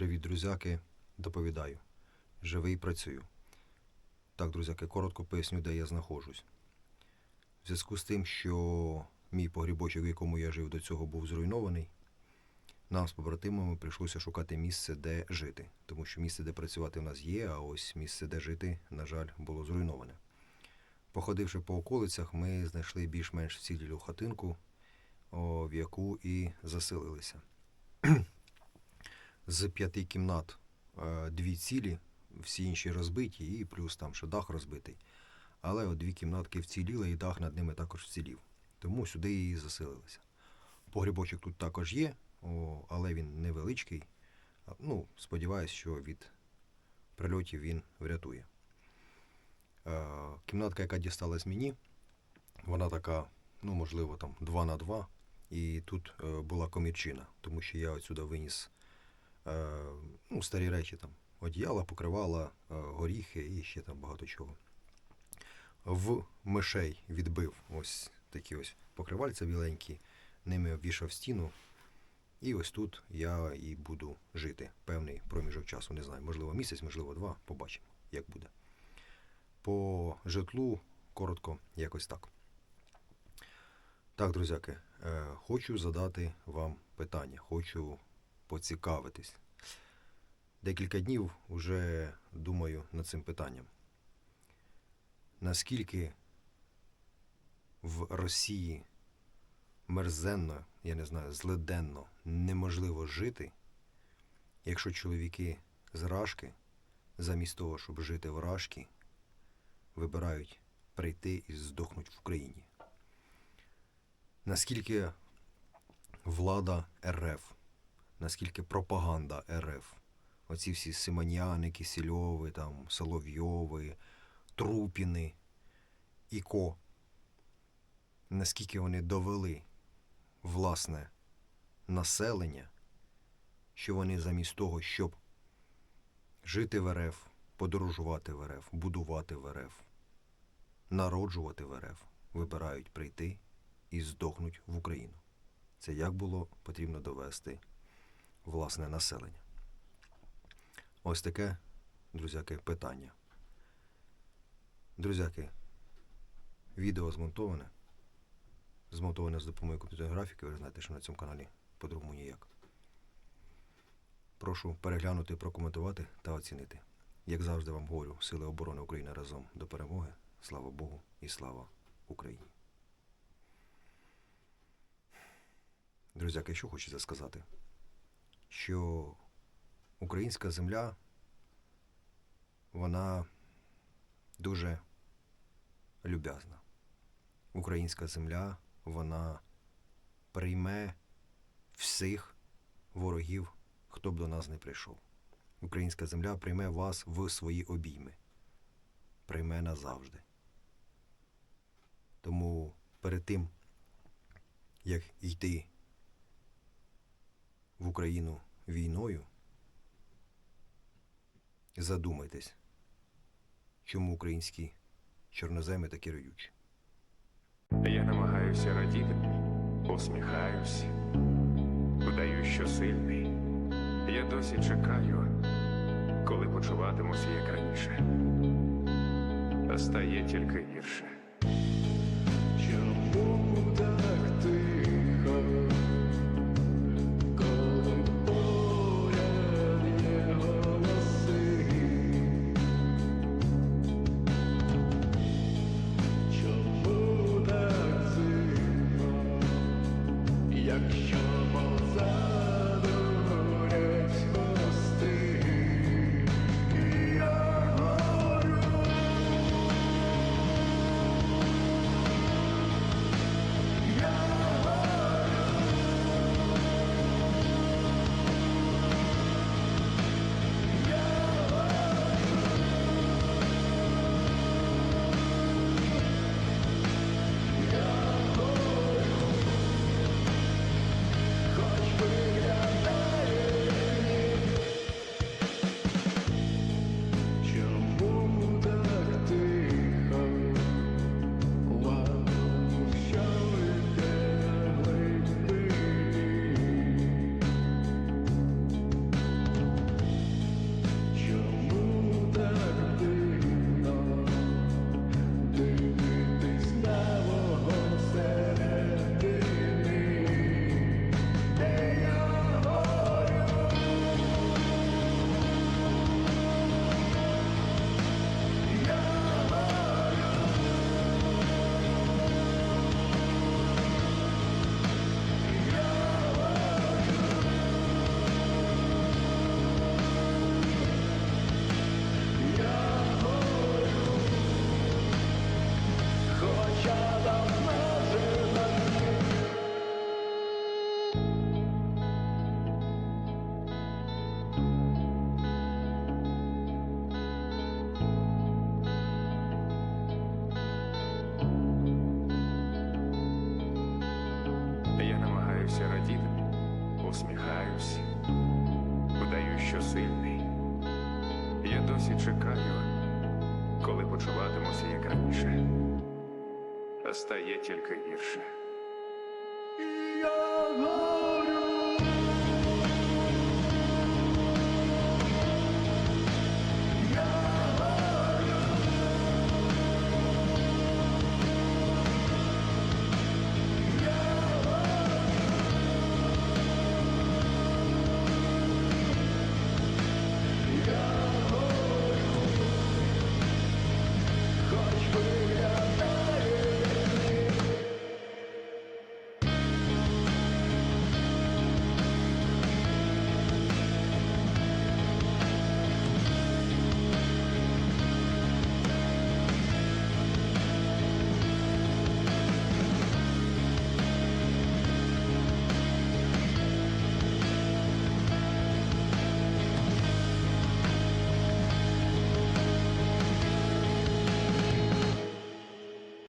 Привіт, друзяки. Доповідаю. Живий працюю. Так, друзяки, коротко поясню, де я знаходжусь. В зв'язку з тим, що мій погрібочок, в якому я жив до цього, був зруйнований, нам з побратимами прийшлося шукати місце, де жити. Тому що місце, де працювати в нас є, а ось місце, де жити, на жаль, було зруйноване. Походивши по околицях, ми знайшли більш-менш вцілілу хатинку, в яку і заселилися. З п'яти кімнат е, дві цілі, всі інші розбиті, і плюс там ще дах розбитий. Але от дві кімнатки вціліли, і дах над ними також вцілів. Тому сюди і заселилися. Погрібочок тут також є, але він невеличкий. Ну, сподіваюсь, що від прильотів він врятує. Е, кімнатка, яка дісталась мені, вона така, ну, можливо, там 2 на 2. І тут е, була комірчина, тому що я отсюди виніс ну, старі речі там. Одіяла, покривала, е, горіхи і ще там багато чого. В мишей відбив ось такі ось покривальця біленькі, ними обвішав стіну. І ось тут я і буду жити певний проміжок часу. Не знаю, можливо, місяць, можливо, два. Побачимо, як буде. По житлу коротко, якось так. Так, друзяки, е, хочу задати вам питання, хочу поцікавитись. Декілька днів вже думаю над цим питанням. Наскільки в Росії мерзенно, я не знаю, злиденно неможливо жити, якщо чоловіки з Рашки, замість того, щоб жити в Рашки, вибирають прийти і здохнуть в Україні. Наскільки влада РФ, наскільки пропаганда РФ, оці всі Симоняни, Кисельови, там, Соловйови, Трупіни, Іко, наскільки вони довели власне населення, що вони замість того, щоб жити в РФ, подорожувати в РФ, будувати в РФ, народжувати в РФ, вибирають прийти і здохнуть в Україну. Це як було потрібно довести власне населення. Ось таке, друзяки, питання. Друзяки, відео змонтоване. Змонтоване з допомогою комп'ютерної графіки, ви знаєте, що на цьому каналі по-другому ніяк. Прошу переглянути, прокоментувати та оцінити. Як завжди вам говорю, Сили оборони України разом до перемоги. Слава Богу і слава Україні. Друзяки, що хочеться сказати? Що українська земля, вона дуже люб'язна. Українська земля, вона прийме всіх ворогів, хто б до нас не прийшов. Українська земля прийме вас в свої обійми. Прийме назавжди. Тому перед тим, як йти в Україну війною, задумайтесь, чому українські чорноземи такі роючі. Я намагаюся радіти, усміхаюсь, вдаю, що сильний. Я досі чекаю, коли почуватимуся як раніше. А стає тільки гірше. Сильний. Я досі чекаю, коли почуватимуся як раніше. А стає тільки гірше.